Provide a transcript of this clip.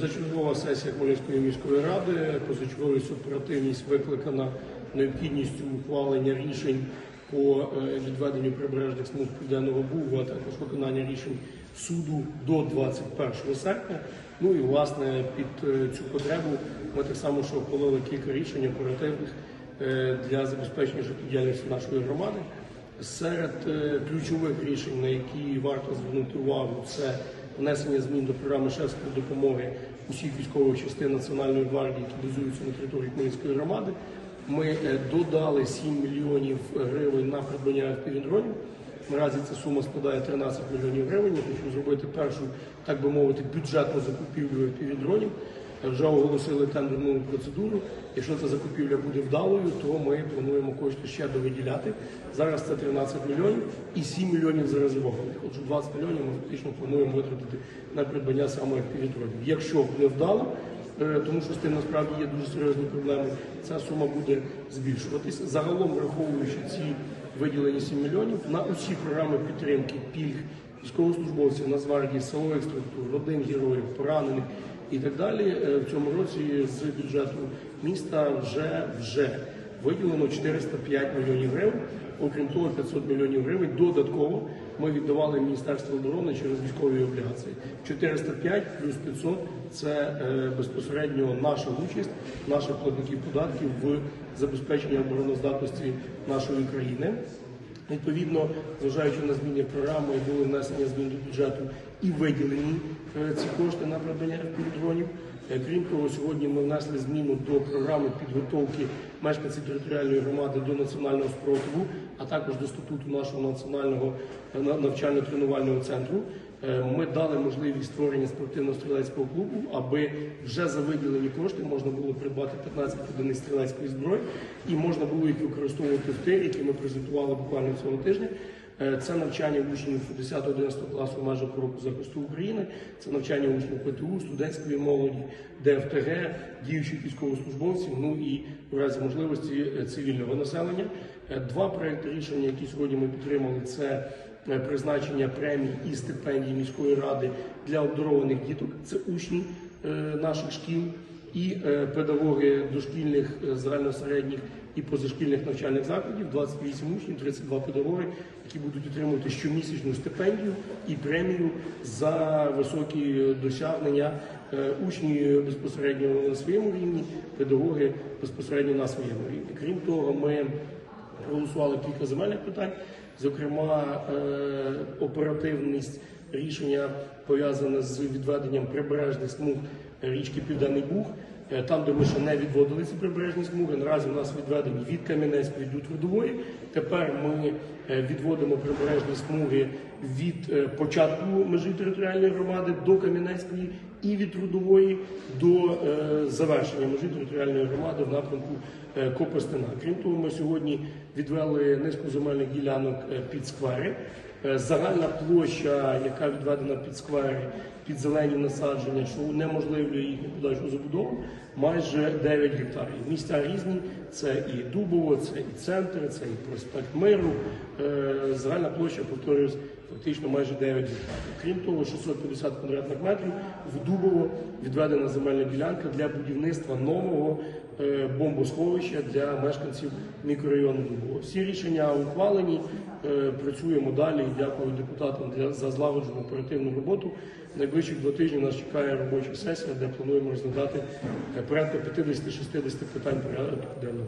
Позачергова сесія Хмельницької міської ради, позачерговість оперативність викликана необхідністю ухвалення рішень по е, відведенню прибережних смуг Південного Бугу, а також виконання рішень суду до 21 серпня. Ну і власне під е, цю потребу ми так само що ухвалили кілька рішень оперативних е, для забезпечення життєдіяльності нашої громади. Серед ключових рішень, на які варто звернути увагу, це внесення змін до програми шефської допомоги усіх військових частин Національної гвардії, які базуються на території Хмельницької громади. Ми е, додали 7 мільйонів гривень на придбання півдронів. Наразі ця сума складає 13 мільйонів гривень. Я хочу зробити першу, так би мовити, бюджетну закупівлю впівдронів. Вже оголосили тендерну процедуру. Якщо ця закупівля буде вдалою, то ми плануємо кошти ще довиділяти. Зараз це 13 мільйонів і 7 мільйонів зарезервованих. Отже, 20 мільйонів ми фактично плануємо витратити на придбання саме впівдронів. Якщо не вдало, е, тому що з тим насправді є дуже серйозні проблеми, ця сума буде збільшуватись. Загалом, враховуючи ці виділені 7 мільйонів, на усі програми підтримки пільг військовослужбовців, Нацгвардії, силових структур, родин героїв, поранених і так далі. е, В цьому році з бюджету міста вже вже виділено 405 мільйонів гривень. Окрім того, 500 мільйонів гривень додатково ми віддавали Міністерству оборони через військові облігації. 405 плюс 500 – це е, безпосередньо наша участь, наших платників податків в забезпеченні обороноздатності нашої країни. Відповідно, зважаючи на зміни програми, були внесення змін до бюджету і виділені е, ці кошти на придбання півдронів. Е, Крім того, сьогодні ми внесли зміну до програми підготовки мешканців територіальної громади до національного спротиву, а також до статуту нашого національного е, навчально-тренувального центру. Е, Ми дали можливість створення спортивно-стрілецького клубу, аби вже за виділені кошти можна було придбати 15 одиниць стрілецької зброї і можна було їх використовувати в тир, які ми презентували буквально цього тижня. Е, Це навчання учнів 10-11 класу в межах року захисту України, це навчання учнів ПТУ, студентської молоді, ДФТГ, діючих військовослужбовців, ну і в разі можливості е, цивільного населення. Два проекти рішення, які сьогодні ми підтримали, це призначення премій і стипендій міської ради для обдарованих діток. Це учні е, наших шкіл і е, педагоги дошкільних, е, загальносередніх і позашкільних навчальних закладів, 28 учнів, 32 педагоги, які будуть отримувати щомісячну стипендію і премію за високі досягнення. Учні безпосередньо на своєму рівні, педагоги безпосередньо на своєму рівні. Крім того, ми проголосували кілька земельних питань, зокрема е, оперативність рішення пов'язане з відведенням прибережних смуг річки Південний Буг. Е, Там, де ми ще не відводили ці прибережні смуги, наразі у нас відведені від Кам'янецької до Трудової. Тепер ми е, відводимо прибережні смуги від е, початку межі територіальної громади до Кам'янецької і від Трудової до завершення межі територіальної громади в напрямку Копостина. Крім того, ми сьогодні відвели низку земельних ділянок під сквери. Е, Загальна площа, яка відведена під сквери, під зелені насадження, що унеможливлює їхню подальшу забудову, майже 9 гектарів. Місця різні, це і Дубово, це і центр, це і проспект Миру. Е, Загальна площа, повторюсь, фактично майже 9 гектарів. Крім того, 650 квадратних метрів в Дубово відведена земельна ділянка для будівництва нового е, бомбосховища для мешканців мікрорайону Дубово. Всі рішення ухвалені. Е, Працюємо далі. і Дякую депутатам за злагоджену оперативну роботу. Найближчих два тижні нас чекає робоча сесія, де плануємо розглядати е, порядка 50-60 питань порядку денного.